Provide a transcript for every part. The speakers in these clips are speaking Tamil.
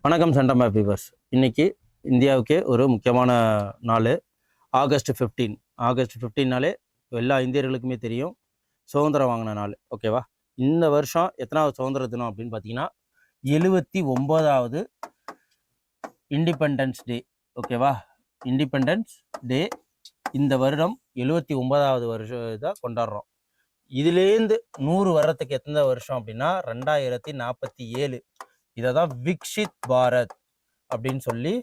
வணக்கம் சண்டமா பீவர்ஸ் இன்னைக்கு இந்தியாவுக்கே ஒரு முக்கியமான நாள். ஆகஸ்ட் 15 ஆகஸ்ட் ஃபிஃப்டீன்னாலே எல்லா இந்தியர்களுக்குமே தெரியும். சுதந்திரம் வாங்கின நாள். ஓகேவா இந்த வருஷம் எத்தனாவது சுதந்திர தினம் அப்படின்னு பார்த்தீங்கன்னா எழுவத்தி ஒம்போதாவது இண்டிபெண்டன்ஸ் டே ஓகேவா இண்டிபெண்டன்ஸ் டே இந்த வருடம் எழுவத்தி ஒன்பதாவது வருஷம் இதாக கொண்டாடுறோம். இதுலேருந்து நூறு வர்றதுக்கு எத்தனை வருஷம் அப்படின்னா ரெண்டாயிரத்தி நாற்பத்தி ஏழு. இதை தான் விக்ஷித் பாரத் அப்படின்னு சொல்லி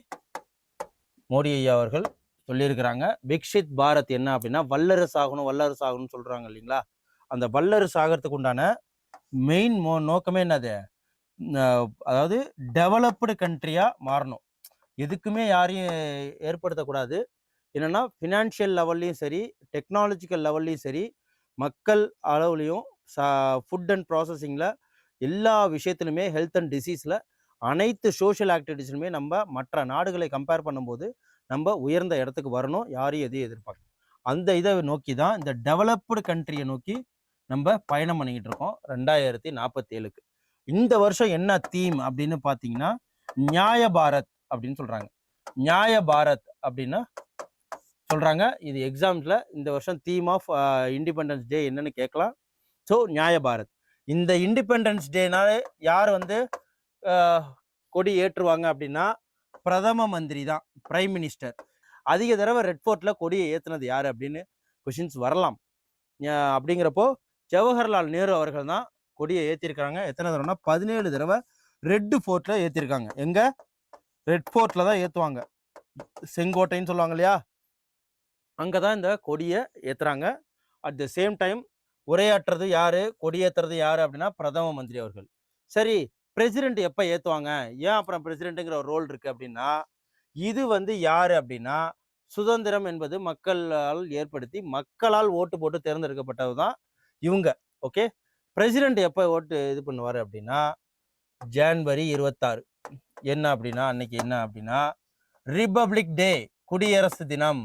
மோடி ஐயா அவர்கள் சொல்லியிருக்கிறாங்க. விக்ஷித் பாரத் என்ன அப்படின்னா வல்லரசு ஆகணும் வல்லரசு ஆகணும்னு சொல்கிறாங்க இல்லைங்களா? அந்த வல்லரசு ஆகிறதுக்கு உண்டான மெயின் மோ நோக்கமே என்னது? அதாவது டெவலப்டு கண்ட்ரியாக மாறணும். எதுக்குமே யாரையும் ஏற்படுத்தக்கூடாது. என்னன்னா ஃபினான்ஷியல் லெவல்லையும் சரி டெக்னாலஜிக்கல் லெவல்லையும் சரி மக்கள் அளவுலையும் ஃபுட் அண்ட் ப்ராசஸிங்கில் எல்லா விஷயத்துலையுமே ஹெல்த் அண்ட் டிசீஸில் அனைத்து சோஷியல் ஆக்டிவிட்டிஸ்லையுமே நம்ம மற்ற நாடுகளை கம்பேர் பண்ணும்போது நம்ம உயர்ந்த இடத்துக்கு வரணும் யாரையும் எதையும் எதிர்பார்க்கணும். அந்த இதை நோக்கி தான் இந்த டெவலப்டு கண்ட்ரியை நோக்கி நம்ம பயணம் பண்ணிக்கிட்டு இருக்கோம் ரெண்டாயிரத்தி நாற்பத்தி ஏழுக்கு இந்த வருஷம் என்ன தீம் அப்படின்னு பார்த்தீங்கன்னா நியாய பாரத் அப்படின்னு சொல்கிறாங்க நியாய பாரத் அப்படின்னா சொல்கிறாங்க இது எக்ஸாம்ஸில் இந்த வருஷம் தீம் ஆஃப் இண்டிபெண்டன்ஸ் டே என்னன்னு கேட்கலாம். ஸோ நியாய பாரத். இந்த இண்டிபெண்டன்ஸ் டேனாலே யார் வந்து கொடி ஏற்றுவாங்க அப்படின்னா பிரதம மந்திரி தான் பிரைம் மினிஸ்டர் அதிக தடவை ரெட் ஃபோர்ட்டில் கொடியை ஏற்றுனது யார் அப்படின்னு கொஷின்ஸ் வரலாம். அப்படிங்கிறப்போ ஜவஹர்லால் நேரு அவர்கள் தான் கொடியை ஏற்றிருக்காங்க எத்தனை தடவைனா பதினேழு தடவை ரெட் ஃபோர்ட்டில் ஏற்றிருக்காங்க எங்கே? ரெட் ஃபோர்ட்டில் தான் ஏற்றுவாங்க செங்கோட்டைன்னு சொல்லுவாங்க இல்லையா? அங்கே தான் இந்த கொடியை ஏற்றுறாங்க அட் த சேம் டைம் உரையாற்றுறது யாரு? கொடியேற்றுறது யாரு? அப்படின்னா பிரதம மந்திரி அவர்கள். சரி பிரசிடெண்ட் எப்போ ஏற்றுவாங்க ஏன் அப்புறம் பிரசிடெண்ட்டுங்கிற ஒரு ரோல் இருக்குது அப்படின்னா இது வந்து யார் அப்படின்னா சுதந்திரம் என்பது மக்களால் ஏற்படுத்தி மக்களால் ஓட்டு போட்டு தேர்ந்தெடுக்கப்பட்டது தான் இவங்க. ஓகே பிரசிடெண்ட் எப்போ ஓட்டு இது பண்ணுவார் அப்படின்னா ஜான்வரி இருபத்தாறு. என்ன அப்படின்னா அன்னைக்கு என்ன அப்படின்னா ரிபப்ளிக் டே குடியரசு தினம்.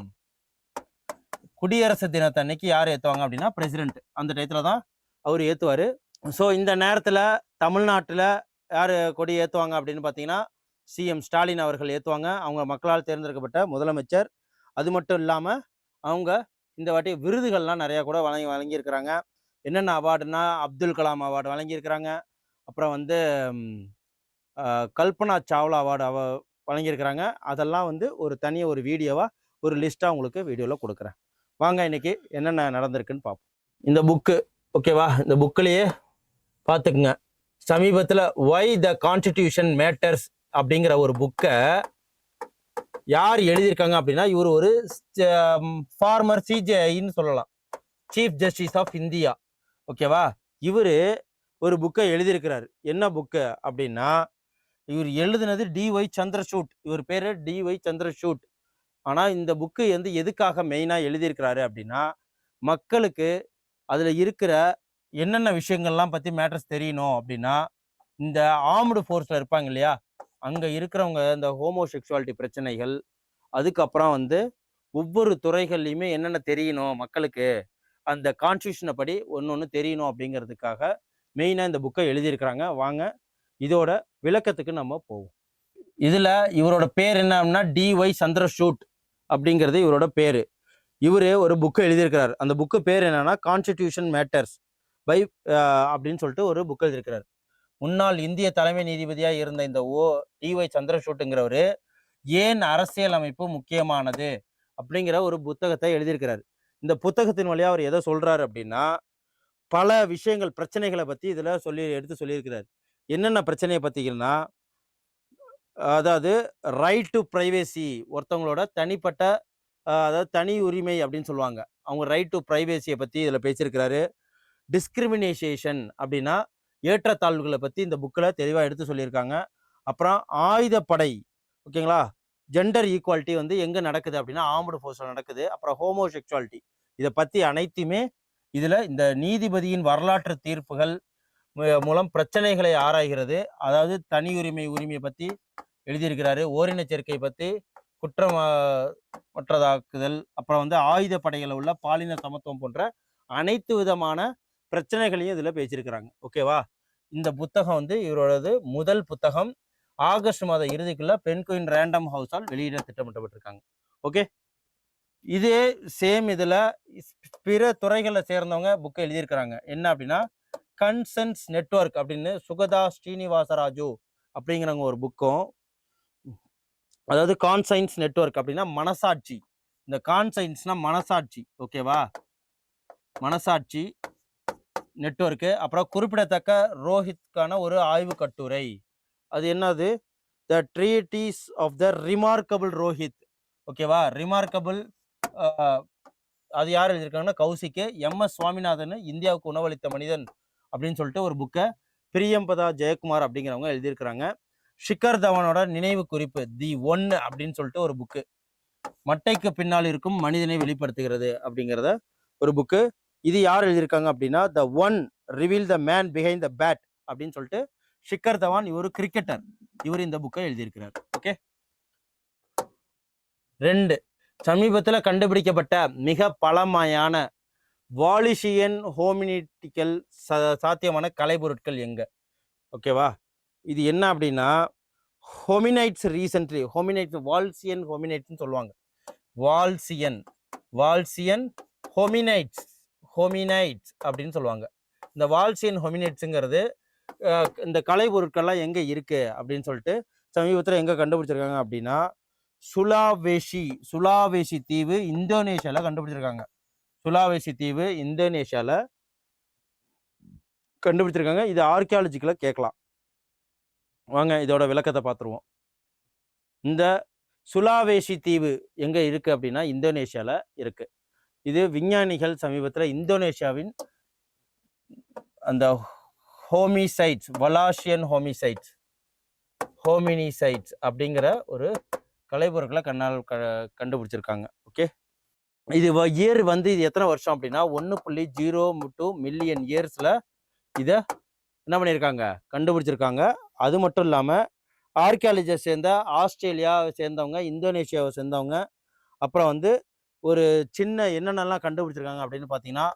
குடியரசு தினத்தை அன்னைக்கு யார் ஏற்றுவாங்க அப்படின்னா பிரசிடென்ட் அந்த டயத்தில் தான் அவர் ஏற்றுவார் ஸோ இந்த நேரத்தில் தமிழ்நாட்டில் யார் கொடி ஏற்றுவாங்க அப்படின்னு பார்த்தீங்கன்னா சிஎம் ஸ்டாலின் அவர்கள் ஏற்றுவாங்க அவங்க மக்களால் தேர்ந்தெடுக்கப்பட்ட முதலமைச்சர். அது மட்டும் இல்லாமல் அவங்க இந்த வாட்டி விருதுகள்லாம் நிறையா கூட வழங்கி வழங்கியிருக்கிறாங்க. என்னென்ன அவார்டுனா அப்துல் கலாம் அவார்டு வழங்கியிருக்கிறாங்க. அப்புறம் வந்து கல்பனா சாவ்லா அவார்டு அவ வழங்கியிருக்கிறாங்க. அதெல்லாம் வந்து ஒரு தனி ஒரு வீடியோவாக ஒரு லிஸ்ட்டாக உங்களுக்கு வீடியோவில் கொடுக்குறேன். வாங்க இன்னைக்கு என்னென்ன நடந்திருக்குன்னு பார்ப்போம் இந்த புக்கு ஓகேவா இந்த புக்கிலேயே பார்த்துக்குங்க சமீபத்தில் ஒய் த கான்ஸ்டிடியூஷன் மேட்டர்ஸ் அப்படிங்கிற ஒரு புக்கை யார் எழுதியிருக்காங்க அப்படின்னா இவர் ஒரு ஃபார்மர் சிஜேஐன்னு சொல்லலாம். சீஃப் ஜஸ்டிஸ் ஆஃப் இந்தியா ஓகேவா இவர் ஒரு புக்கை எழுதியிருக்கிறாரு. என்ன புக்கு அப்படின்னா இவர் எழுதுனது டி ஒய் சந்திரசூட் இவர் பேர் டி ஒய் சந்திரசூட் ஆனால் இந்த புக்கு வந்து எதுக்காக மெயினாக எழுதியிருக்கிறாரு அப்படின்னா மக்களுக்கு அதில் இருக்கிற என்னென்ன விஷயங்கள்லாம் பற்றி மேட்டர்ஸ் தெரியணும் அப்படின்னா இந்த ஆர்ம்டு ஃபோர்ஸில் இருப்பாங்க இல்லையா? அங்கே இருக்கிறவங்க இந்த ஹோமோசெக்சுவாலிட்டி பிரச்சனைகள் அதுக்கப்புறம் வந்து ஒவ்வொரு துறைகள்லையுமே என்னென்ன தெரியணும் மக்களுக்கு அந்த கான்ஸ்டியூஷனை படி ஒன்று ஒன்று தெரியணும் அப்படிங்கிறதுக்காக மெயினாக இந்த புக்கை எழுதியிருக்கிறாங்க. வாங்க இதோட விளக்கத்துக்கு நம்ம போவோம். இதில் இவரோட பேர் என்ன அப்படின்னா டிஒய் சந்திரசூட். அப்படிங்கிறது இவரோட பேர். இவர் ஒரு புக்கை எழுதியிருக்கிறார். அந்த புக்கு பேர் என்னன்னா கான்ஸ்டிடியூஷன் மேட்டர்ஸ் பை அப்படின்னு சொல்லிட்டு ஒரு புக் எழுதியிருக்கிறார். முன்னாள் இந்திய தலைமை நீதிபதியாக இருந்த இந்த ஓ டிஒய் சந்திரசூட்டுங்கிறவர் ஏன் அரசியல் அமைப்பு முக்கியமானது அப்படிங்கிற ஒரு புத்தகத்தை எழுதியிருக்கிறார். இந்த புத்தகத்தின் வழியாக அவர் எதை சொல்கிறார் அப்படின்னா பல விஷயங்கள் பிரச்சனைகளை பற்றி இதில் சொல்லி எடுத்து சொல்லியிருக்கிறார். என்னென்ன பிரச்சனையை பற்றிங்கன்னா அதாவது ரைட் டு ப்ரைவேசி ஒருத்தவங்களோட தனிப்பட்ட அதாவது தனி உரிமை அப்படின்னு சொல்லுவாங்க. அவங்க ரைட் டு ப்ரைவேசியை பற்றி இதில் பேசியிருக்கிறாரு. டிஸ்கிரிமினேஷேஷன் அப்படின்னா ஏற்றத்தாழ்வுகளை பற்றி இந்த புக்கில் தெளிவாக எடுத்து சொல்லியிருக்காங்க. அப்புறம் ஆயுதப்படை ஓகேங்களா? ஜெண்டர் ஈக்குவாலிட்டி வந்து எங்கே நடக்குது அப்படின்னா ஆம்படு ஃபோர்ஸில் நடக்குது. அப்புறம் ஹோமோசெக்சுவாலிட்டி இதை பற்றி அனைத்துமே இதில் இந்த நீதிபதியின் வரலாற்று தீர்ப்புகள் மூலம் பிரச்சனைகளை ஆராய்கிறது. அதாவது தனி உரிமை உரிமையை பற்றி எழுதியிருக்கிறாரு. ஓரின சேர்க்கை பற்றி குற்றம் மற்றதாக்குதல் அப்புறம் வந்து ஆயுத படைகளில் உள்ள பாலின சமத்துவம் போன்ற அனைத்து விதமான பிரச்சனைகளையும் இதில் பேசியிருக்கிறாங்க. ஓகேவா? இந்த புத்தகம் வந்து இவரோடது முதல் புத்தகம். ஆகஸ்ட் மாத இறுதிக்குள்ள பென்குயின் ரேண்டம் ஹவுஸால் வெளியிட திட்டமிட்டப்பட்டிருக்காங்க. ஓகே? இதே சேம் இதில் பிற துறைகளை சேர்ந்தவங்க புக்கை எழுதியிருக்கிறாங்க. என்ன அப்படின்னா கன்சென்ஸ் நெட்வொர்க் அப்படின்னு சுகதா ஸ்ரீனிவாசராஜு அப்படிங்கிறவங்க ஒரு புக்கும் அதாவது கான்சைன்ஸ் நெட்வொர்க் அப்படின்னா மனசாட்சி. இந்த கான்சைன்ஸ்னா மனசாட்சி. ஓகேவா மனசாட்சி நெட்வொர்க்கு அப்புறம் குறிப்பிடத்தக்க ரோஹித்கான ஒரு ஆய்வு கட்டுரை. அது என்னது? The treatise of the remarkable Rohit ஓகேவா ரிமார்க்கபிள் அது யார் எழுதியிருக்காங்கன்னா கௌசிக்கு எம். எஸ். சுவாமிநாதன் இந்தியாவுக்கு உணவளித்த மனிதன் அப்படின்னு சொல்லிட்டு ஒரு புக்கை பிரியம்பதா ஜெயக்குமார் அப்படிங்கிறவங்க எழுதியிருக்கிறாங்க. ஷிகர் தவனோட நினைவு குறிப்பு தி ஒன்னு அப்படின்னு சொல்லிட்டு ஒரு புக்கு மட்டைக்கு பின்னால் இருக்கும் மனிதனை வெளிப்படுத்துகிறது அப்படிங்கிறத ஒரு புக்கு இது யார் எழுதியிருக்காங்க அப்படின்னா the one reveal the man behind the bat அப்படின்னு சொல்லிட்டு ஷிக்கர் தவான் இவர் கிரிக்கெட்டர் இவர் இந்த புக்கை எழுதியிருக்கிறார். ஓகே ரெண்டு சமீபத்தில் கண்டுபிடிக்கப்பட்ட மிக பழமையான வாலிஷியன் ஹோமினிட்டிக்கல் ச சாத்தியமான கலைப்பொருட்கள் எங்க? ஓகேவா இது என்ன அப்படின்னா ஹோமினைட்ஸ் ரீசென்ட்லி ஹோமினைட்ஸ் வால்சியன் ஹோமினைட்ஸ்னு சொல்லுவாங்க. வால்சியன் வால்சியன் ஹோமினைட்ஸ் ஹோமினைட்ஸ் அப்படின்னு சொல்லுவாங்க. இந்த வால்சியன் ஹோமினைட்ஸுங்கிறது இந்த கலை பொருட்கள்லாம் எங்கே இருக்குது அப்படின்னு சொல்லிட்டு சமீபத்தில் எங்கே கண்டுபிடிச்சிருக்காங்க அப்படின்னா சுலாவேஷி சுலாவேஷி தீவு இந்தோனேஷியாவில் கண்டுபிடிச்சிருக்காங்க. சுலாவேசி தீவு இந்தோனேஷியாவில் கண்டுபிடிச்சிருக்காங்க. இது ஆர்கியாலஜிக்கலாக கேட்கலாம். வாங்க இதோட விளக்கத்தை பார்த்துருவோம். இந்த சுலாவேசி தீவு எங்கே இருக்குது அப்படின்னா இந்தோனேஷியாவில் இருக்குது இது விஞ்ஞானிகள் சமீபத்தில் இந்தோனேஷியாவின் அந்த ஹோமிசைட்ஸ் வலாஷியன் ஹோமிசைட்ஸ் ஹோமினிசைட்ஸ் அப்படிங்கிற ஒரு கலைப்பொருட்களை கண்ணால் க கண்டுபிடிச்சிருக்காங்க. ஓகே? இது இயர் வந்து இது எத்தனை வருஷம் அப்படின்னா ஒன்று புள்ளி ஜீரோ டூ மில்லியன் இயர்ஸில் இதை என்ன பண்ணியிருக்காங்க கண்டுபிடிச்சிருக்காங்க. அது மட்டும் இல்லாமல் ஆர்கியாலஜியை சேர்ந்த ஆஸ்திரேலியாவை சேர்ந்தவங்க இந்தோனேஷியாவை சேர்ந்தவங்க அப்புறம் வந்து ஒரு சின்ன என்னென்னலாம் கண்டுபிடிச்சிருக்காங்க அப்படின்னு பார்த்தீங்கன்னா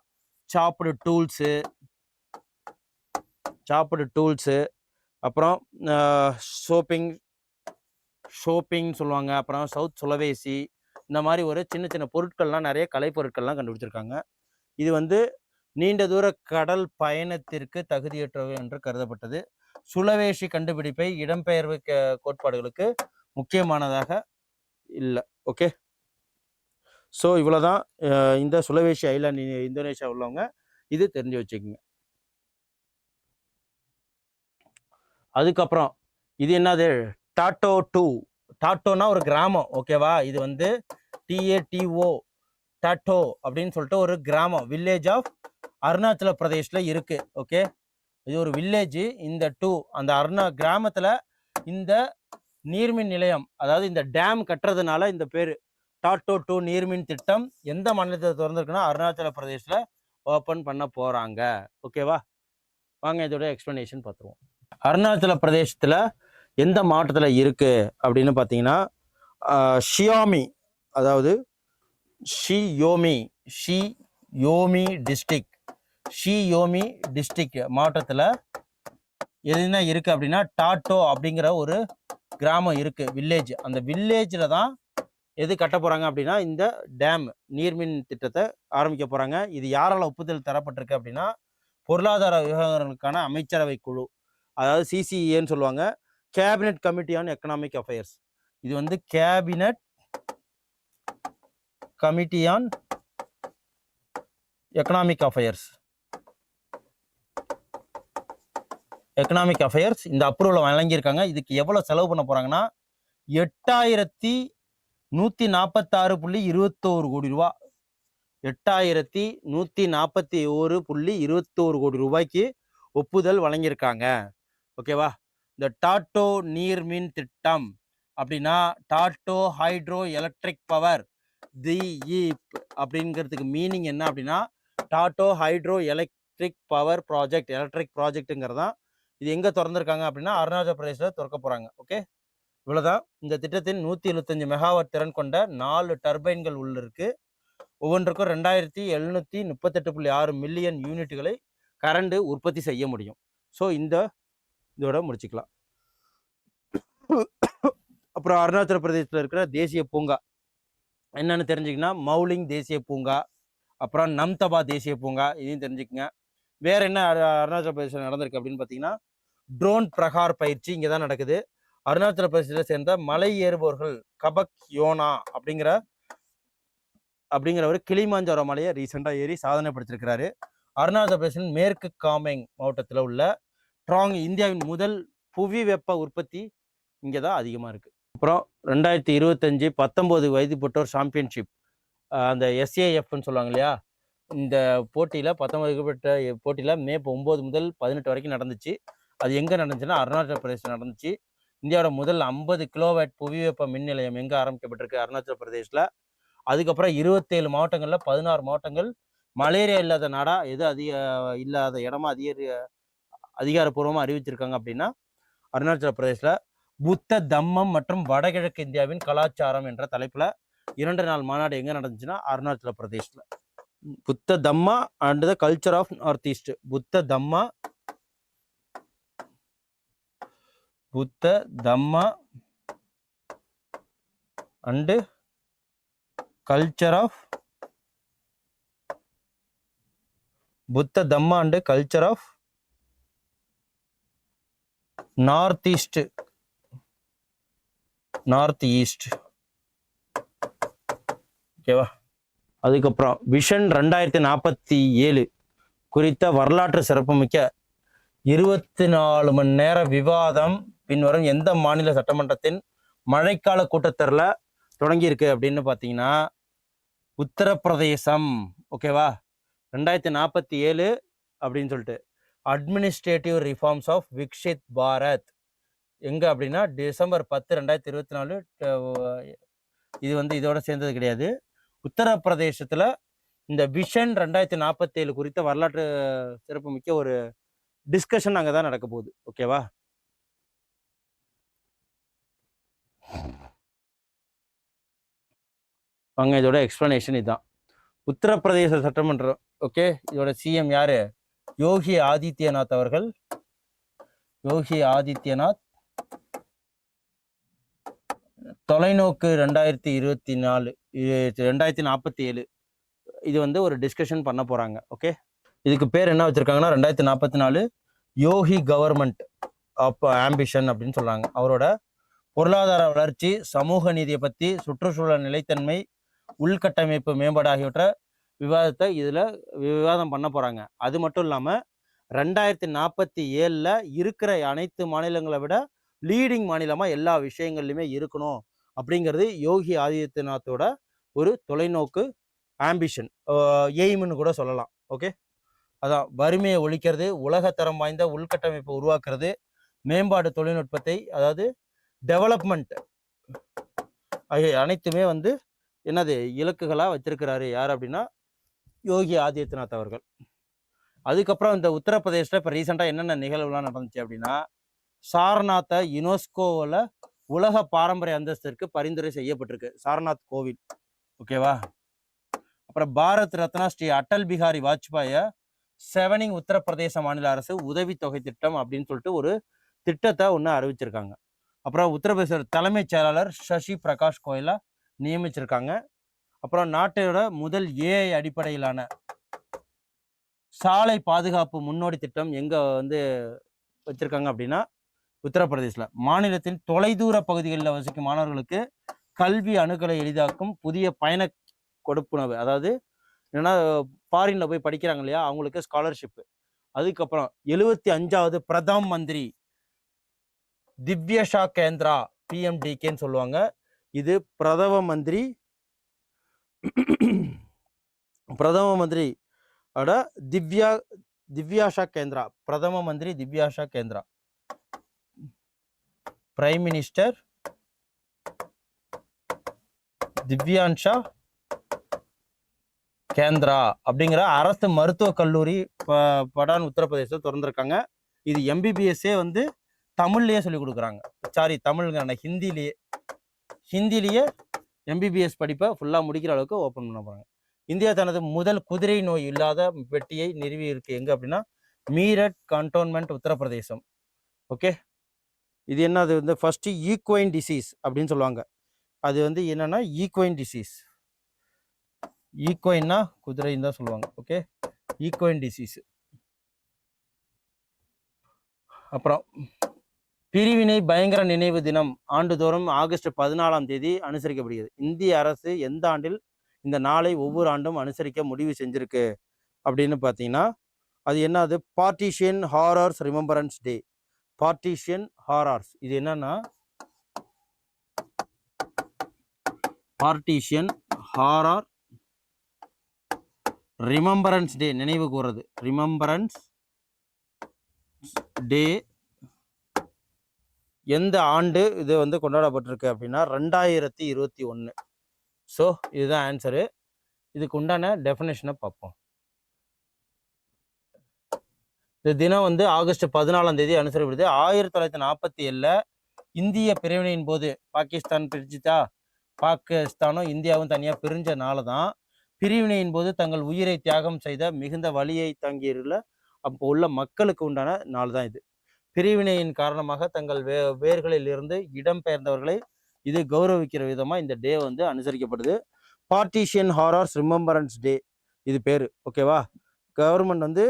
சாப்பிடு டூல்ஸு சாப்பிடு டூல்ஸு அப்புறம் ஷோப்பிங் ஷோப்பிங் சொல்லுவாங்க அப்புறம் சவுத் சுலவேசி இந்த மாதிரி ஒரு சின்ன சின்ன பொருட்கள்லாம் நிறைய கலைப்பொருட்கள்லாம் கண்டுபிடிச்சிருக்காங்க. இது வந்து நீண்ட தூர கடல் பயணத்திற்கு தகுதியற்றவை என்று கருதப்பட்டது. சுலவேஷி கண்டுபிடிப்பை இடம்பெயர்வு கோட்பாடுகளுக்கு முக்கியமானதாக இல்லை. ஓகே ஸோ இவ்வளோதான் இந்த சுலவேஷி ஐலாண்ட் இந்தோனேஷியா உள்ளவங்க இது தெரிஞ்சு வச்சுக்கோங்க. அதுக்கப்புறம் இது என்னது? டாட்டோ டூ டாட்டோனா ஒரு கிராமம் ஓகேவா இது வந்து டிஏடிஓ டாட்டோ அப்படின்னு சொல்லிட்டு ஒரு கிராமம் வில்லேஜ் ஆஃப் அருணாச்சல பிரதேஷில் இருக்குது ஓகே இது ஒரு வில்லேஜ் இந்த டூ அந்த அருணா கிராமத்தில் இந்த நீர்மின் நிலையம் அதாவது இந்த டேம் கட்டுறதுனால இந்த பேர் டாட்டோ டூ நீர்மின் திட்டம் எந்த மாநிலத்தில் திறந்துருக்குன்னா அருணாச்சல பிரதேசில் ஓப்பன் பண்ண போகிறாங்க ஓகேவா வாங்க இதோட எக்ஸ்ப்ளனேஷன் பார்த்துருவோம். அருணாச்சல பிரதேசத்தில் எந்த மாவட்டத்தில் இருக்குது அப்படின்னு பார்த்தீங்கன்னா ஷியாமி அதாவது Xiaomi Shi Yomi district Xiaomi district மாவட்டத்தில் எதுனா இருக்குது அப்படின்னா டாட்டோ அப்படிங்கிற ஒரு கிராமம் இருக்குது வில்லேஜ் அந்த வில்லேஜில் தான் எது கட்ட போகிறாங்க அப்படின்னா இந்த டேம் நீர்மின் திட்டத்தை ஆரம்பிக்க போகிறாங்க இது யாரால் ஒப்புதல் தரப்பட்டிருக்கு அப்படின்னா பொருளாதார விவகாரங்களுக்கான அமைச்சரவை குழு அதாவது சிசிஏன்னு சொல்லுவாங்க. Cabinet committee on economic affairs இது வந்து cabinet committee on economic affairs economic affairs இந்த அப்ரூவல் வழங்கியிருக்காங்க. இதுக்கு எவ்வளோ செலவு பண்ண போகிறாங்கன்னா எட்டாயிரத்தி நூற்றி நாற்பத்தாறு புள்ளி இருபத்தோரு கோடி ரூபா. எட்டாயிரத்தி நூற்றி நாற்பத்தி ஒரு புள்ளி இருபத்தோரு கோடி ரூபாய்க்கு ஒப்புதல் வழங்கியிருக்காங்க. ஓகேவா இந்த டாட்டோ நீர்மின் திட்டம் அப்படின்னா டாட்டோ ஹைட்ரோ எலக்ட்ரிக் பவர் தி ஈப் அப்படிங்கிறதுக்கு மீனிங் என்ன அப்படின்னா Tato hydro electric power project electric ப்ராஜெக்ட்டுங்கிறது தான் இது எங்கே திறந்திருக்காங்க அப்படின்னா அருணாச்சல பிரதேசத்தில் திறக்க போகிறாங்க ஓகே? இவ்வளோதான் இந்த திட்டத்தின் நூற்றி எழுபத்தஞ்சு மெகாவாட் திறன் கொண்ட நாலு டர்பைன்கள் உள்ள இருக்கு. ஒவ்வொன்றுக்கும் ரெண்டாயிரத்தி எழுநூற்றி முப்பத்தெட்டு புள்ளி ஆறு மில்லியன் யூனிட்டுகளை கரண்ட் உற்பத்தி செய்ய முடியும். ஸோ இந்த இதோட முடிச்சுக்கலாம். அப்புறம் அருணாச்சல பிரதேசத்தில் இருக்கிற தேசிய பூங்கா. என்னென்னு தெரிஞ்சுக்கினா மௌலிங் தேசிய பூங்கா அப்புறம் நம்தபா தேசிய பூங்கா இதையும் தெரிஞ்சுக்கங்க. வேறு என்ன அருணாச்சல பிரதேசம் நடந்திருக்கு அப்படின்னு பார்த்தீங்கன்னா ட்ரோன் பிரகார் பயிற்சி இங்கே தான் நடக்குது. அருணாச்சல பிரதேசத்தை சேர்ந்த மலை ஏறுபவர்கள் கபக் யோனா அப்படிங்கிற அப்படிங்கிறவர் கிளிமாஞ்சாரோ மலையை ரீசெண்டாக ஏறி சாதனை படுத்திருக்கிறாரு அருணாச்சல பிரதேசின் மேற்கு காமெங் மாவட்டத்தில் உள்ள ட்ராங் இந்தியாவின் முதல் புவி வெப்ப உற்பத்தி இங்கே தான் அதிகமாக இருக்குது அப்புறம் ரெண்டாயிரத்தி இருபத்தஞ்சி பத்தொம்போது வயதுப்பட்டோர் சாம்பியன்ஷிப் அந்த எஸ்ஏஎஃப்னு சொல்லுவாங்க இல்லையா? இந்த போட்டியில் பத்தொன்பதுப்பட்ட போட்டியில் மே ஒம்பது முதல் பதினெட்டு வரைக்கும் நடந்துச்சு. அது எங்கே நடந்துச்சுன்னா அருணாச்சல பிரதேசம் நடந்துச்சு. இந்தியாவோட முதல் ஐம்பது கிலோவேட் புவி வெப்ப மின் நிலையம் எங்கே ஆரம்பிக்கப்பட்டிருக்கு அருணாச்சல பிரதேசில் அதுக்கப்புறம் இருபத்தேழு மாவட்டங்களில் பதினாறு மாவட்டங்கள். மலேரியா இல்லாத நாடா எது அதிக இல்லாத இடமா அதிக அதிகாரப்பூர்வமாக அறிவிச்சிருக்காங்க அப்படின்னா அருணாச்சல பிரதேசில் புத்த தம்மம் மற்றும் வடகிழக்கு இந்தியாவின் கலாச்சாரம் என்ற தலைப்பில் இரண்டு நாள் மாநாடு எங்கே நடந்துச்சுன்னா Arunachal பிரதேசில் Buddha Dhamma and the culture of north east. Buddha Dhamma Buddha Dhamma and culture of Buddha Dhamma and culture of north east north east ஓகேவா அதுக்கப்புறம் விஷன் ரெண்டாயிரத்தி நாற்பத்தி ஏழு குறித்த வரலாற்று சிறப்புமிக்க இருபத்தி நாலு மணி நேர விவாதம் பின்வரும் எந்த மாநில சட்டமன்றத்தின் மழைக்கால கூட்டத்தொடரில் தொடங்கியிருக்கு அப்படின்னு பார்த்தீங்கன்னா உத்தரப்பிரதேசம். ஓகேவா ரெண்டாயிரத்தி நாற்பத்தி ஏழு அப்படின்னு சொல்லிட்டு. Administrative reforms of Viksit Bharat எங்கே அப்படின்னா டிசம்பர் பத்து ரெண்டாயிரத்தி இருபத்தி நாலு இது வந்து இதோட சேர்ந்தது கிடையாது. உத்தரப்பிரதேசத்தில் இந்த விஷன் ரெண்டாயிரத்தி நாற்பத்தேழு குறித்த வரலாற்று சிறப்புமிக்க ஒரு டிஸ்கஷன் அங்கே தான் நடக்க போகுது. ஓகேவா வாங்க இதோட எக்ஸ்பிளனேஷன் இதுதான் உத்தரப்பிரதேச சட்டமன்றம் ஓகே இதோட சிஎம் யாரு? யோகி ஆதித்யநாத் அவர்கள். யோகி ஆதித்யநாத். தொலைநோக்கு ரெண்டாயிரத்தி இருபத்தி நாலு ரெண்டாயிரத்தி நாற்பத்தி ஏழு. இது வந்து ஒரு டிஸ்கஷன் பண்ண போறாங்க ஓகே இதுக்கு பேர் என்ன வச்சிருக்காங்கன்னா ரெண்டாயிரத்தி நாற்பத்தி நாலு யோகி கவர்மெண்ட் ஆஃப் ஆம்பிஷன் அப்படின்னு சொல்றாங்க. அவரோட பொருளாதார வளர்ச்சி சமூக நீதியை பற்றி சுற்றுச்சூழல் நிலைத்தன்மை உள்கட்டமைப்பு மேம்பாடு ஆகியவற்றை விவாதத்தை இதில் விவாதம் பண்ண போகிறாங்க அது மட்டும் இல்லாமல் ரெண்டாயிரத்தி நாற்பத்தி ஏழில் இருக்கிற அனைத்து மாநிலங்களை விட லீடிங் மாநிலமாக எல்லா விஷயங்கள்லையுமே இருக்கணும் அப்படிங்கிறது யோகி ஆதித்யநாத்தோட ஒரு தொலைநோக்கு ஆம்பிஷன் எய்ம்னு கூட சொல்லலாம். ஓகே அதான் வறுமையை ஒழிக்கிறது உலகத்தரம் வாய்ந்த உள்கட்டமைப்பை உருவாக்குறது மேம்பாடு தொழில்நுட்பத்தை அதாவது டெவலப்மெண்ட் ஆகிய அனைத்துமே வந்து என்னது இலக்குகளாக வச்சிருக்கிறாரு யார் அப்படின்னா யோகி ஆதித்யநாத் அவர்கள். அதுக்கப்புறம் இந்த உத்தரப்பிரதேசில் இப்போ ரீசெண்டாக என்னென்ன நிகழ்வுலாம் நடந்துச்சு அப்படின்னா சாரநாத்தை யுனெஸ்கோவில் உலக பாரம்பரிய அந்தஸ்திற்கு பரிந்துரை செய்யப்பட்டிருக்கு. சாரநாத் கோவில். ஓகேவா அப்புறம் பாரத் ரத்னா ஸ்ரீ அட்டல் பிஹாரி வாஜ்பாயை செவனிங் உத்தரப்பிரதேச மாநில அரசு உதவித்தொகை திட்டம் அப்படின்னு சொல்லிட்டு ஒரு திட்டத்தை ஒன்று அறிவிச்சிருக்காங்க. அப்புறம் உத்தரப்பிரதேச தலைமைச் செயலாளர் சசி பிரகாஷ் கோயலா நியமிச்சிருக்காங்க. அப்புறம் நாட்டோட முதல் ஏஐ அடிப்படையிலான சாலை பாதுகாப்பு முன்னோடி திட்டம் எங்கே வந்து வச்சுருக்காங்க அப்படின்னா உத்தரப்பிரதேசில் மாநிலத்தின் தொலைதூர பகுதிகளில் வசிக்கும் மாணவர்களுக்கு கல்வி அணுகலை எளிதாக்கும் புதிய பயண கொடுப்புணவு அதாவது என்னென்னா ஃபாரினில் போய் படிக்கிறாங்க இல்லையா அவங்களுக்கு ஸ்காலர்ஷிப் அதுக்கப்புறம் எழுவத்தி அஞ்சாவது பிரதம் மந்திரி திவ்யஷா கேந்திரா பிஎம்டிகேன்னு சொல்லுவாங்க. இது பிரதம மந்திரி பிரதம மந்திரி அட திவ்யா திவ்யாஷா கேந்திரா பிரதம மந்திரி திவ்யாஷா கேந்திரா. பிரைம் மினிஸ்டர் திவ்யான்ஷா கேந்திரா அப்படிங்கிற அரசு மருத்துவக் கல்லூரி ப- படான் உத்தரப்பிரதேசம் திறந்திருக்காங்க. இது எம்பிபிஎஸ்ஸே வந்து தமிழ்லேயே சொல்லி கொடுக்குறாங்க. சாரி தமிழ்ங்க ஹிந்திலேயே. ஹிந்திலேயே எம்பிபிஎஸ் படிப்பை ஃபுல்லாக முடிக்கிற அளவுக்கு ஓப்பன் பண்ண போகிறாங்க இந்தியா தனது முதல் குதிரை நோய் இல்லாத வெட்டியை நிறுவி இருக்கு. எங்கே அப்படின்னா? மீரட் கண்டோன்மெண்ட் உத்தரப்பிரதேசம். ஓகே இது என்ன? அது வந்து ஃபர்ஸ்ட் ஈக்வைன் டிசீஸ் அப்படின்னு சொல்லுவாங்க. அது வந்து என்னன்னா? ஈக்வைன் டிசீஸ் ஈக்வைன்னா குதிரைன்னு தான் சொல்லுவாங்க. ஓகே ஈக்வைன் டிசீஸ் அப்புறம் பிரிவினை பயங்கர நினைவு தினம் ஆண்டுதோறும் ஆகஸ்ட் பதினாலாம் தேதி அனுசரிக்கப்படுகிறது. இந்திய அரசு எந்த ஆண்டில் இந்த நாளை ஒவ்வொரு ஆண்டும் அனுசரிக்க முடிவு செஞ்சிருக்கு அப்படின்னு பார்த்தீங்கன்னா அது என்னது? Partition horrors remembrance day partition horrors இது என்னன்னா பார்ட்டிஷியன் ஹாரர் ரிமம்பரன்ஸ் டே நினைவு கூறுறது. ரிமம்பரன்ஸ் டே எந்த ஆண்டு இது வந்து கொண்டாடப்பட்டிருக்கு அப்படின்னா ரெண்டாயிரத்தி இருபத்தி ஒன்று ஸோ இதுதான் ஆன்சரு இதுக்கு உண்டான டெஃபினேஷனை பார்ப்போம். இந்த தினம் வந்து ஆகஸ்ட் பதினாலாம் தேதி அனுசரிப்படுது ஆயிரத்தி தொள்ளாயிரத்தி நாற்பத்தி ஏழில் இந்திய பிரிவினையின் போது பாகிஸ்தான் பிரிச்சுதா பாகிஸ்தானும் இந்தியாவும் தனியாக பிரிஞ்சனால தான் பிரிவினையின் போது தங்கள் உயிரை தியாகம் செய்த மிகுந்த வழியை தங்கியுள்ள அப்போ உள்ள மக்களுக்கு உண்டான நாள் தான் இது. பிரிவினையின் காரணமாக தங்கள் வே வேர்களில் இருந்து இடம்பெயர்ந்தவர்களை இது கௌரவிக்கிற விதமாக இந்த டே வந்து அனுசரிக்கப்படுது. பார்ட்டிஷியன் ஹாரர்ஸ் ரிமெம்பரன்ஸ் டே இது பேர். ஓகேவா கவர்மெண்ட் வந்து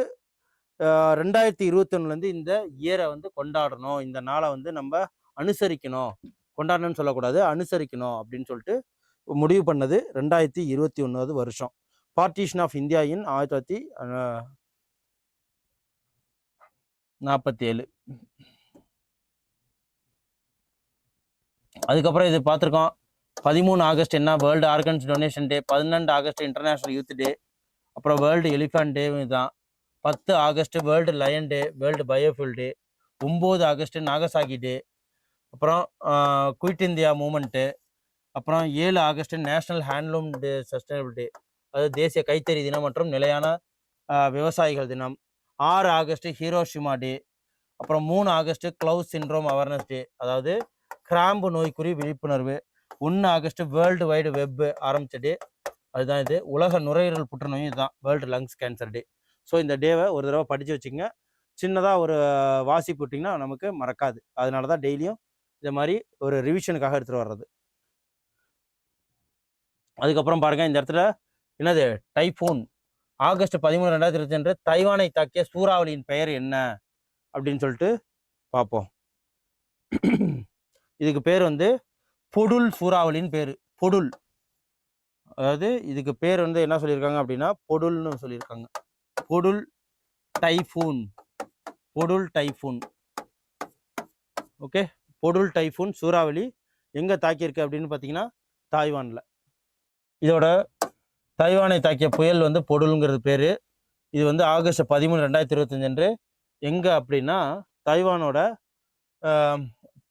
ரெண்டாயிரத்தி இருபத்தொன்னுலேருந்து இந்த இயரை வந்து கொண்டாடணும். இந்த நாளை வந்து நம்ம அனுசரிக்கணும். கொண்டாடணும்னு சொல்லக்கூடாது. அனுசரிக்கணும் அப்படின்னு சொல்லிட்டு முடிவு பண்ணது ரெண்டாயிரத்தி இருபத்தி ஒன்றாவது வருஷம். பார்ட்டிஷன் ஆஃப் இந்தியா இன் ஆயிரத்தி தொள்ளாயிரத்தி நாற்பத்தி ஏழு அதுக்கப்புறம் இது பார்த்துருக்கோம். பதிமூணு ஆகஸ்ட் என்ன? வேர்ல்டு ஆர்கன்ஸ் டொனேஷன் டே பதினெண்டு ஆகஸ்ட் இன்டர்நேஷ்னல் யூத் டே அப்புறம் வேர்ல்டு எலிஃபண்ட் டே தான் பத்து August world lion day world biofuel day ஒம்பது ஆகஸ்ட் நாகசாகி டே அப்புறம் குயிட் இந்தியா மூமெண்ட்டு அப்புறம் ஏழு August national handloom day sustainable day அது தேசிய கைத்தறி தினம் மற்றும் நிலையான விவசாயிகள் தினம். ஆறு ஆகஸ்ட் ஹீரோஷிமா டே அப்புறம் மூணு August cloves syndrome awareness day அதாவது கிராம்பு நோய்க்குறி விழிப்புணர்வு. ஒன்று ஆகஸ்ட் வேர்ல்டு வைடு வெப் ஆரம்பித்த டே அதுதான் இது. உலக நுரையீரல் புற்றுநோயும் இதுதான் world lungs cancer day. So இந்த டேவை ஒரு தடவை படித்து வச்சுங்க சின்னதாக ஒரு வாசி போட்டிங்கன்னா நமக்கு மறக்காது. அதனால தான் டெய்லியும் இந்த மாதிரி ஒரு ரிவிஷனுக்காக எடுத்துகிட்டு வர்றது. அதுக்கப்புறம் பாருங்கள் இந்த இடத்துல என்னது? டைஃபூன். ஆகஸ்ட் பதிமூணு ரெண்டாயிரத்தி இருபத்தி ரெண்டு தைவானை தாக்கிய சூறாவளியின் பெயர் என்ன? அப்படின்னு சொல்லிட்டு பார்ப்போம். இதுக்கு பேர் வந்து பொடுல் சூறாவளின்னு பேர். பொடுல். அதாவது இதுக்கு பேர் வந்து என்ன சொல்லியிருக்காங்க அப்படின்னா பொடுல்னு சொல்லியிருக்காங்க. Podul typhoon. Podul typhoon. Okay? Podul typhoon சூறாவளி எங்கே தாக்கியிருக்கு அப்படின்னு பார்த்தீங்கன்னா தாய்வானில். இதோட தைவானை தாக்கிய புயல் வந்து பொடுலுங்கிறது பேர். இது வந்து ஆகஸ்ட் பதிமூணு ரெண்டாயிரத்தி இருபத்தஞ்சு அன்று. எங்கே அப்படின்னா தைவானோட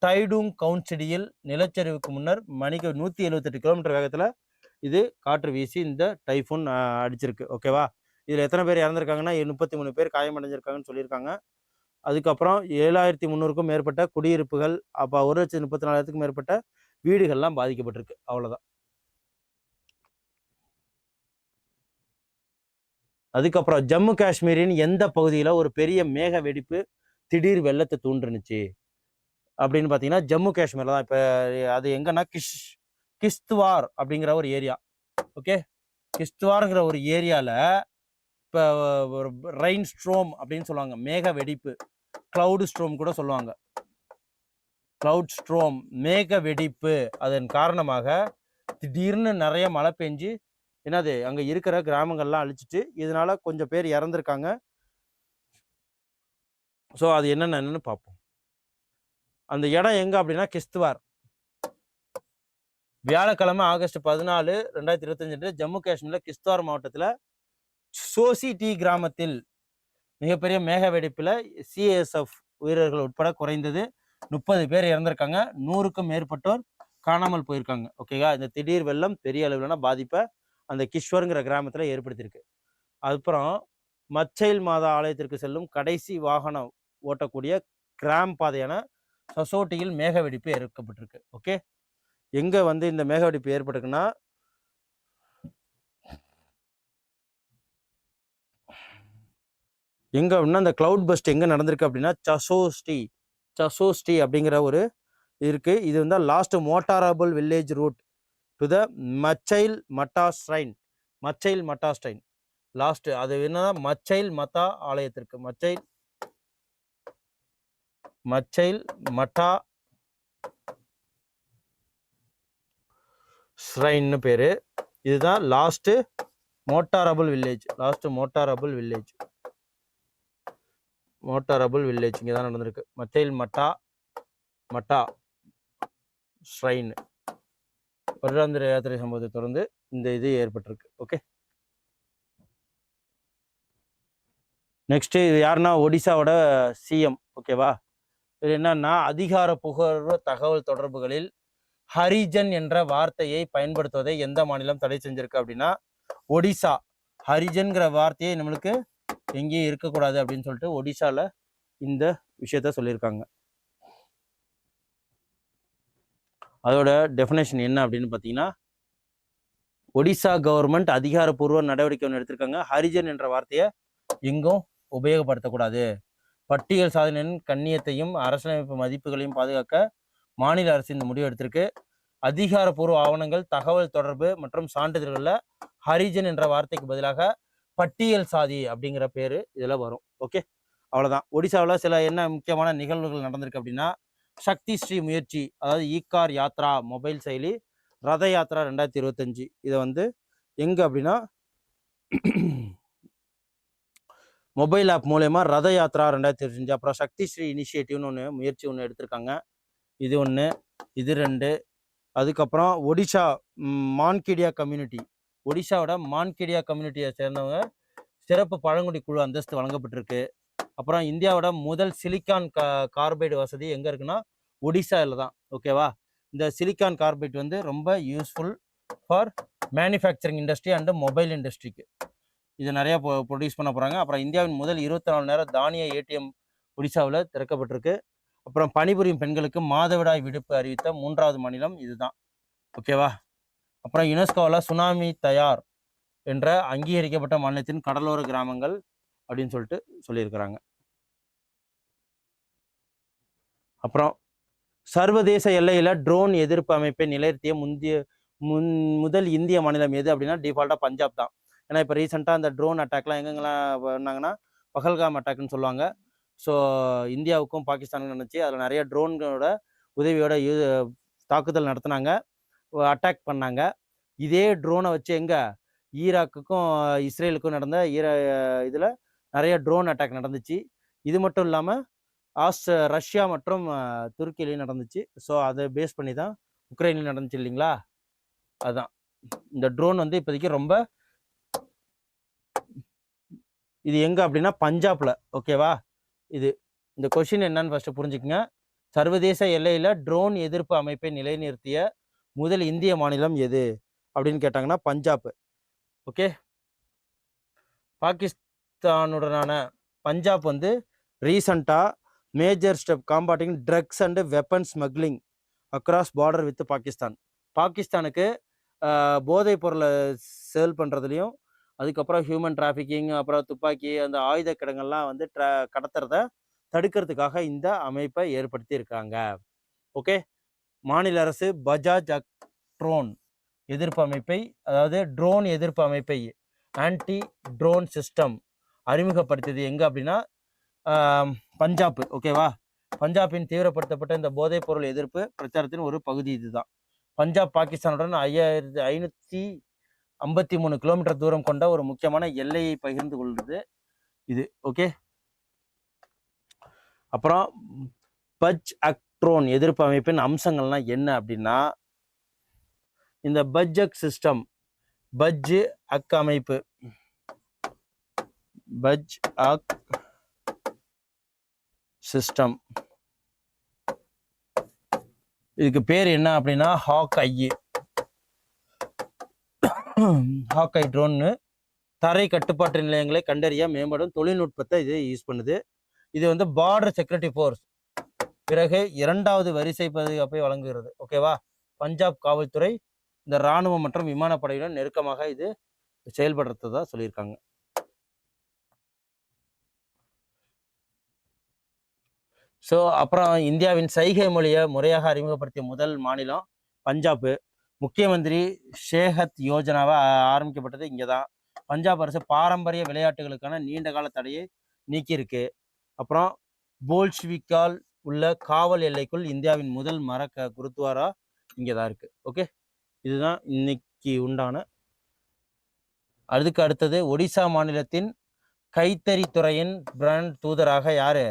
டைடூங் கவுன்சிடியில் நிலச்சரிவுக்கு முன்னர் மணிக்கு நூற்றி எழுபத்தெட்டு கிலோமீட்டர் வேகத்தில் இது காற்று வீசி இந்த டைஃபூன் அடிச்சிருக்கு. ஓகேவா இதில் எத்தனை பேர் இறந்துருக்காங்கன்னா முப்பத்தி மூணு பேர் காயமடைஞ்சிருக்காங்கன்னு சொல்லியிருக்காங்க. அதுக்கப்புறம் ஏழாயிரத்தி முந்நூறுக்கும் மேற்பட்ட குடியிருப்புகள் அப்போ ஒரு லட்சத்தி முப்பத்தி நாலாயிரத்துக்கும் மேற்பட்ட வீடுகள்லாம் பாதிக்கப்பட்டிருக்கு. அவ்வளோதான் அதுக்கப்புறம் ஜம்மு காஷ்மீரின் எந்த பகுதியில் ஒரு பெரிய மேக வெடிப்பு திடீர் வெள்ளத்தை தூண்டுனுச்சு? அப்படின்னு பார்த்தீங்கன்னா ஜம்மு காஷ்மீரில் தான். இப்போ அது எங்கன்னா கிஷ் கிஸ்துவார் அப்படிங்கிற ஒரு ஏரியா. ஓகே? கிஸ்துவாருங்கிற ஒரு ஏரியாவில் இப்போ ஒரு ரெயின் ஸ்ட்ரோம் அப்படின்னு சொல்லுவாங்க. மேக வெடிப்பு. க்ளவுடு ஸ்ட்ரோம் கூட சொல்லுவாங்க. க்ளவுட் ஸ்ட்ரோம் மேக வெடிப்பு அதன் காரணமாக திடீர்னு நிறைய மழை பெஞ்சு என்னது அங்கே இருக்கிற கிராமங்கள்லாம் அழிச்சிட்டு இதனால கொஞ்சம் பேர் இறந்துருக்காங்க. ஸோ அது என்னென்னு பார்ப்போம். அந்த இடம் எங்கே அப்படின்னா கிஸ்துவார். வியாழக்கிழமை ஆகஸ்ட் பதினாலு ரெண்டாயிரத்தி இருபத்தஞ்சு ஜம்மு காஷ்மீரில் கிஸ்துவார் மாவட்டத்தில் சோசி டி கிராமத்தில் மிகப்பெரிய மேக வெடிப்பில் சிஎஸ்எஃப் வீரர்கள் உட்பட குறைந்தது முப்பது பேர் இறந்திருக்காங்க. நூறுக்கும் மேற்பட்டோர் காணாமல் போயிருக்காங்க. ஓகேவா? இந்த திடீர் வெள்ளம் பெரிய அளவிலான பாதிப்பை அந்த கிஷ்வருங்கிற கிராமத்தில் ஏற்படுத்தியிருக்கு. அதுக்கப்புறம் மச்சைல் மாதா ஆலயத்திற்கு செல்லும் கடைசி வாகனம் ஓட்டக்கூடிய கிராம் பாதையான சொசோட்டியில் மேக வெடிப்பு ஏற்கப்பட்டிருக்கு ஓகே எங்கே வந்து இந்த மேக வெடிப்பு ஏற்பட்டிருக்குன்னா எங்கே அப்படின்னா அந்த கிளவுட் பஸ்ட் எங்கே நடந்திருக்கு அப்படின்னா சசோஸ்டி சசோஸ்டி அப்படிங்கிற ஒரு இருக்குது இது வந்து last motorable village route to the Machail Mata shrine Machail Mata shrine last அது என்னன்னா மச்சைல் மத்தா ஆலயத்திற்கு மச்சைல் மச்சைல் மட்டா ஸ்ரைன்னு பேரு. இதுதான் last motorable village last motorable village motorable village இங்கே தான் நடந்திருக்கு. மச்சைல் மட்டா மட்டா ஸ்ரைன்னு வருடாந்திர யாத்திரை சம்பவத்தை தொடர்ந்து இந்த இது ஏற்பட்டிருக்கு. ஓகே நெக்ஸ்ட் இது யாருன்னா ஒடிசாவோட சிஎம் ஓகேவா இது என்னன்னா அதிகாரப்பூர்வ தகவல் தொடர்புகளில் ஹரிஜன் என்ற வார்த்தையை பயன்படுத்துவதை எந்த மாநிலம் தடை செஞ்சிருக்கு அப்படின்னா ஒடிசா. ஹரிஜன்கிற வார்த்தையை நம்மளுக்கு எங்கேயும் இருக்கக்கூடாது அப்படின்னு சொல்லிட்டு ஒடிசால இந்த விஷயத்த சொல்லியிருக்காங்க. அதோட டெஃபினேஷன் என்ன அப்படின்னு பார்த்தீங்கன்னா ஒடிசா கவர்மெண்ட் அதிகாரப்பூர்வ நடவடிக்கை ஒன்று எடுத்திருக்காங்க. ஹரிஜன் என்ற வார்த்தையை எங்கும் உபயோகப்படுத்தக்கூடாது. பட்டியல் சாதனையின் கண்ணியத்தையும் அரசியலமைப்பு மதிப்புகளையும் பாதுகாக்க மாநில அரசு இந்த முடிவு எடுத்திருக்கு. அதிகாரப்பூர்வ ஆவணங்கள் தகவல் தொடர்பு மற்றும் சான்றிதழ்களில் ஹரிஜன் என்ற வார்த்தைக்கு பதிலாக பட்டியல் சாதி அப்படிங்கிற பேர் இதில் வரும். ஓகே? அவ்வளோதான் ஒடிசாவில் சில என்ன முக்கியமான நிகழ்வுகள் நடந்திருக்கு அப்படின்னா சக்தி ஸ்ரீ முயற்சி அதாவது ஈகார் யாத்ரா மொபைல் செயலி ரத யாத்ரா ரெண்டாயிரத்தி இருபத்தஞ்சு. இதை வந்து எங்கே அப்படின்னா மொபைல் ஆப் மூலயமா ரத யாத்ரா ரெண்டாயிரத்தி இருபத்தஞ்சு அப்புறம் சக்தி ஸ்ரீ இனிஷியேட்டிவ்னு ஒன்று முயற்சி ஒன்று எடுத்திருக்காங்க. இது ஒன்று இது ரெண்டு. அதுக்கப்புறம் ஒடிஷா மான்கிடியா கம்யூனிட்டி. ஒடிஷாவோட மான்கிடியா கம்யூனிட்டியை சேர்ந்தவங்க சிறப்பு பழங்குடி குழு அந்தஸ்து வழங்கப்பட்டிருக்கு. அப்புறம் இந்தியாவோட முதல் சிலிக்கான் கா கார்பைடு வசதி எங்கே இருக்குன்னா ஒடிசாவில் தான். ஓகேவா? இந்த சிலிக்கான் கார்பைட் வந்து ரொம்ப useful for manufacturing industry and mobile இண்டஸ்ட்ரிக்கு இது நிறையா ப்ரொடியூஸ் பண்ண போகிறாங்க அப்புறம் இந்தியாவின் முதல் இருபத்தி நாலு நேரம் தானிய ஏடிஎம் ஒடிசாவில் திறக்கப்பட்டிருக்கு. அப்புறம் பணிபுரியும் பெண்களுக்கு மாதவிடாய் விடுப்பு அறிவித்த மூன்றாவது மாநிலம் இதுதான். ஓகேவா? அப்புறம் யுனெஸ்கோவில் சுனாமி தயார் என்ற அங்கீகரிக்கப்பட்ட மாநிலத்தின் கடலோர கிராமங்கள் அப்படின்னு சொல்லிட்டு சொல்லியிருக்கிறாங்க. அப்புறம் சர்வதேச எல்லையில் ட்ரோன் எதிர்ப்பு அமைப்பை நிலைநிறுத்திய முந்தைய முன் முதல் இந்திய மாநிலம் எது அப்படின்னா டிஃபால்ட்டாக பஞ்சாப் தான். ஏன்னா இப்போ ரீசெண்டாக அந்த ட்ரோன் அட்டாக்லாம் எங்கெங்கெல்லாம் பண்ணாங்கன்னா பகல்காம் அட்டாக்னு சொல்லுவாங்க. ஸோ இந்தியாவுக்கும் பாகிஸ்தானுக்கும் நினச்சி அதில் நிறைய ட்ரோன்களோட உதவியோட யூ தாக்குதல் நடத்துனாங்க. அட்டாக் பண்ணாங்க. இதே ட்ரோனை வச்சு எங்கே? ஈராக்குக்கும் இஸ்ரேலுக்கும் நடந்த ஈரா இதில் நிறைய ட்ரோன் அட்டாக் நடந்துச்சு. இது மட்டும் இல்லாமல் ஆஸ் ரஷ்யா மற்றும் துருக்கியிலையும் நடந்துச்சு. ஸோ அதை பேஸ் பண்ணி தான் உக்ரைன்லையும் நடந்துச்சு இல்லைங்களா? அதுதான் இந்த ட்ரோன் வந்து இப்போதைக்கு ரொம்ப இது எங்கே அப்படின்னா பஞ்சாப்பில் ஓகேவா இது. இந்த கொஷின் என்னன்னு ஃபஸ்ட்டு புரிஞ்சுக்கங்க. சர்வதேச எல்லையில் ட்ரோன் எதிர்ப்பு அமைப்பை நிலைநிறுத்திய முதல் இந்திய மாநிலம் எது? அப்படின்னு கேட்டாங்கன்னா பஞ்சாப். ஓகே பாகிஸ்தானுடனான பஞ்சாப் வந்து ரீசண்டாக major step combating drugs and weapon smuggling across border with Pakistan. பாகிஸ்தானுக்கு போதைப் பொருளை சேல் பண்ணுறதுலையும் அதுக்கப்புறம் ஹியூமன் டிராஃபிக்கிங் அப்புறம் துப்பாக்கி அந்த ஆயுத கிடங்கள்லாம் வந்து ட்ரா கடத்துறத தடுக்கிறதுக்காக இந்த அமைப்பை ஏற்படுத்தி இருக்காங்க. ஓகே மாநில அரசு பஜாஜ் ட்ரோன் எதிர்ப்பு அமைப்பை அதாவது ட்ரோன் எதிர்ப்பு அமைப்பை ஆன்டி ட்ரோன் சிஸ்டம் அறிமுகப்படுத்தியது எங்கே அப்படின்னா பஞ்சாப் ஓகேவா பஞ்சாபின் தீவிரப்படுத்தப்பட்ட இந்த போதைப் பொருள் எதிர்ப்பு பிரச்சாரத்தின் ஒரு பகுதி இதுதான். பஞ்சாப் பாகிஸ்தானுடன் ஐயாயிரத்தி ஐநூற்றி ஐம்பத்தி மூணு கிலோமீட்டர் தூரம் கொண்ட ஒரு முக்கியமான எல்லையை பகிர்ந்து கொள்வது இது ஓகே அப்புறம் பஜ் அக்ட்ரோன் எதிர்ப்பு அமைப்பின் அம்சங்கள்லாம் என்ன அப்படின்னா இந்த பட்ஜெட் சிஸ்டம் பஜ்ஜு அக் அமைப்பு பஜ் ஆக் சிஸ்டம். இதுக்கு பேர் என்ன அப்படின்னா ஹாக் ஐ ஹாக் ஐ ட்ரோன்னு தரை கட்டுப்பாட்டு நிலையங்களை கண்டறிய மேம்படும் தொழில்நுட்பத்தை இது யூஸ் பண்ணுது. இது வந்து பார்டர் செக்யூரிட்டி ஃபோர்ஸ் பிறகு இரண்டாவது வரிசை பாதுகாப்பை வழங்குகிறது. ஓகேவா பஞ்சாப் காவல்துறை இந்த இராணுவம் மற்றும் விமானப்படையுடன் நெருக்கமாக இது செயல்படுறதா சொல்லியிருக்காங்க. ஸோ அப்புறம் இந்தியாவின் சைகை மொழியை முறையாக அறிமுகப்படுத்திய முதல் மாநிலம் பஞ்சாப் முக்கிய மந்திரி ஷேகத் யோஜனாவை ஆரம்பிக்கப்பட்டது இங்கே தான் பஞ்சாப் அரசு பாரம்பரிய விளையாட்டுகளுக்கான நீண்ட கால தடையை நீக்கியிருக்கு. அப்புறம் போல்ஷ்விக்கால் உள்ள காவல் எல்லைக்குள் இந்தியாவின் முதல் மரக்க குருத்வாரா இங்கே தான் இருக்குது ஓகே இதுதான் இன்னைக்கு உண்டான. அதுக்கு அடுத்தது ஒடிசா மாநிலத்தின் கைத்தறி துறையின் பிராண்ட் தூதராக யார்?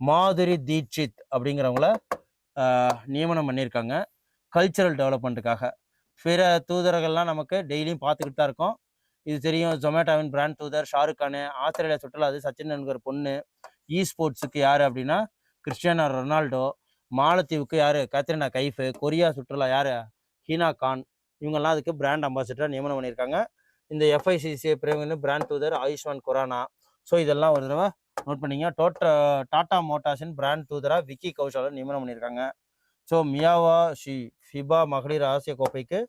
மாதுரி தீட்சித் அப்படிங்கிறவங்கள நியமனம் பண்ணியிருக்காங்க. கல்ச்சரல் டெவலப்மெண்ட்டுக்காக பிற தூதர்கள்லாம் நமக்கு டெய்லியும் பார்த்துக்கிட்டு தான் இருக்கோம். இது தெரியும் ஜொமேட்டோவின் பிராண்ட் தூதர் ஷாருக் கானு ஆஸ்திரேலியா சுற்றுலா அது சச்சின் என்கிற பொண்ணு இ ஸ்போர்ட்ஸுக்கு யார் அப்படின்னா கிறிஸ்டியானோ ரொனால்டோ மாலத்தீவுக்கு யார் கத்ரினா கைஃபு கொரியா சுற்றுலா யார் ஹீனா கான் இவங்கெல்லாம் அதுக்கு பிராண்ட் அம்பாசிடராக நியமனம் பண்ணியிருக்காங்க. இந்த எஃப்ஐசிசி பிரிவின் பிராண்ட் தூதர் ஆயுஷ்மான் குரானா. ஸோ இதெல்லாம் ஒரு தடவை நோட் பண்ணிங்க. டோட்டா டாடா மோட்டார்ஸின் பிராண்ட் தூதராக விக்கி கௌஷால நியமனம் பண்ணியிருக்காங்க. ஸோ மியாவா ஷி ஃபிபா மகளிர் ஆசிய கோப்பைக்கு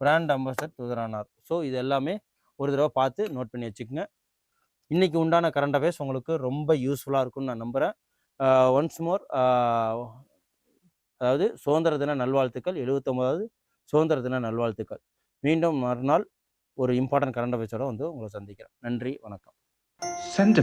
பிராண்ட் அம்பாசிடர் தூதரானார். ஸோ இது எல்லாமே ஒரு தடவை பார்த்து நோட் பண்ணி வச்சுக்கோங்க. இன்னைக்கு உண்டான கரண்ட் அஃபேர்ஸ் உங்களுக்கு ரொம்ப யூஸ்ஃபுல்லாக இருக்கும்னு நான் நம்புகிறேன் ஒன்ஸ் uh, மோர் uh, அதாவது சுதந்திர தின நல்வாழ்த்துக்கள். எழுபத்தொம்போதாவது சுதந்திர தின நல்வாழ்த்துக்கள். மீண்டும் மறுநாள் ஒரு இம்பார்ட்டன்ட் கரண்ட் அஃபேர்ஸோட வந்து உங்களை சந்திக்கிறேன். நன்றி வணக்கம். சென்ட்.